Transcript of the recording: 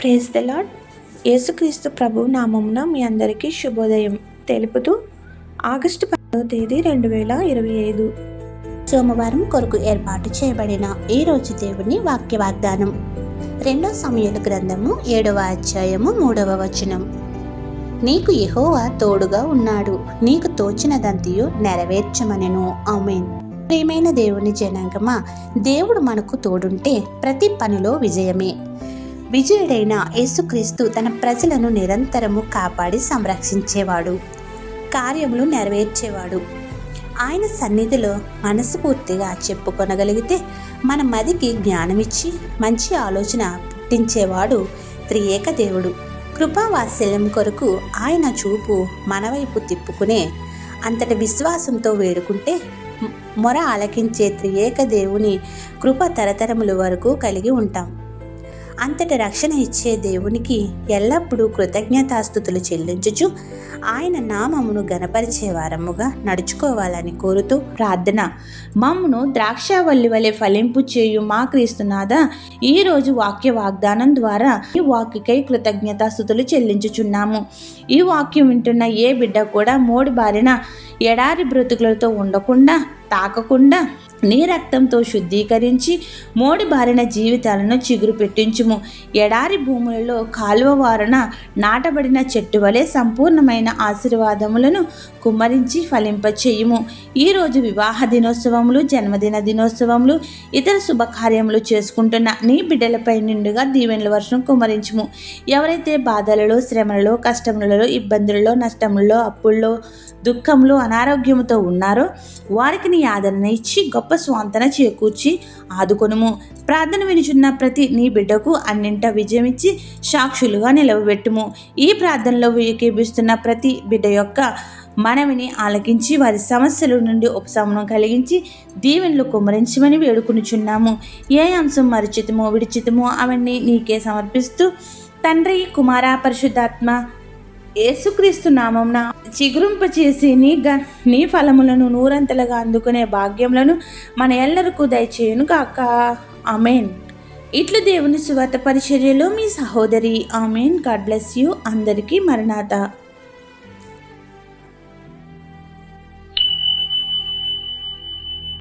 Praise the lord యేసుక్రీస్తు ప్రభు నామమున మీ అందరికీ శుభోదయం. తెలుపుతూ ఆగస్టు పదవ తేదీ రెండు వేల ఇరవై ఐదు సోమవారం కొరకు ఏర్పాటు చేయబడిన ఈ రోజు దేవుని వాక్య వాగ్దానం రెండో సమయాల గ్రంథము ఏడవ అధ్యాయము మూడవ వచనం. నీకు ఎహోవా తోడుగా ఉన్నాడు. నీకు తోచినదంతయు నెరవేర్చమనెను. ఆమెన్. ప్రియమైన దేవుని జనాంగమా దేవుడు మనకు తోడుంటే ప్రతి పనిలో విజయమే. విజయుడైన యేసుక్రీస్తు తన ప్రజలను నిరంతరము కాపాడి సంరక్షించేవాడు. కార్యములు నెరవేర్చేవాడు. ఆయన సన్నిధిలో మనస్ఫూర్తిగా చెప్పుకొనగలిగితే మన మదికి జ్ఞానమిచ్చి మంచి ఆలోచన పుట్టించేవాడు త్రియేక దేవుడు. కృపావాత్సల్యం కొరకు ఆయన చూపు మనవైపు తిప్పుకునే అంతటి విశ్వాసంతో వేడుకుంటే మొర ఆలకించే త్రియేక దేవుని కృప తరతరముల వరకు కలిగి ఉంటాం. అంతటి రక్షణ ఇచ్చే దేవునికి ఎల్లప్పుడూ కృతజ్ఞతాస్థుతులు చెల్లించుచు ఆయన నామమును గనపరిచే వారముగా నడుచుకోవాలని కోరుతూ ప్రార్థన. మమ్మును ద్రాక్షావల్లి వలె ఫలింపు చేయు మా క్రీస్తునాథ ఈ రోజు వాక్య వాగ్దానం ద్వారా ఈ వాక్యకై కృతజ్ఞతాస్థుతులు చెల్లించుచున్నాము. ఈ వాక్యం వింటున్న ఏ బిడ్డ కూడా మోడి బారిన ఎడారి బ్రతుకులతో ఉండకుండా తాకకుండా నీ రక్తంతో శుద్ధీకరించి మోడి బారిన జీవితాలను చిగురు పెట్టించుము. ఎడారి భూములలో కాలువ వారున నాటబడిన చెట్టు వలె సంపూర్ణమైన ఆశీర్వాదములను కుమ్మరించి ఫలింపచేయుము. ఈరోజు వివాహ దినోత్సవములు జన్మదిన దినోత్సవములు ఇతర శుభకార్యములు చేసుకుంటున్న నీ బిడ్డలపై నిండుగా దీవెనల వర్షం కుమ్మరించుము. ఎవరైతే బాధలలో శ్రమలలో కష్టములలో ఇబ్బందులలో నష్టములలో అప్పుల్లో దుఃఖంలో అనారోగ్యముతో ఉన్నారో వారికి నీ ఆదరణ ఇచ్చి గొప్ప గొప్ప స్వాంతన చేకూర్చి ఆదుకొనుము. ప్రార్థన వినుచున్న ప్రతి నీ బిడ్డకు అన్నింట విజయం ఇచ్చి సాక్షులుగా నిలవబెట్టుము. ఈ ప్రార్థనలో వికేపిస్తున్న ప్రతి బిడ్డ యొక్క మనవిని ఆలకించి వారి సమస్యల నుండి ఉపశమనం కలిగించి దీవెనలు కుమరించమని వేడుకునిచున్నాము. ఏ అంశం మరిచితమో విడిచితమో అవన్నీ నీకే సమర్పిస్తూ తండ్రి కుమార పరిశుద్ధాత్మ యేసుక్రీస్తు నామంన చిగురింప చేసి నీ గ నీ ఫలములను నూరంతలుగా అందుకునే భాగ్యములను మన ఎల్లరికూ దయచేయును కాక ఆమెన్. ఇట్లు దేవుని స్వత పరిచర్యలో మీ సహోదరి ఆమెన్. గాడ్ బ్లెస్ యూ అందరికీ మరణాత.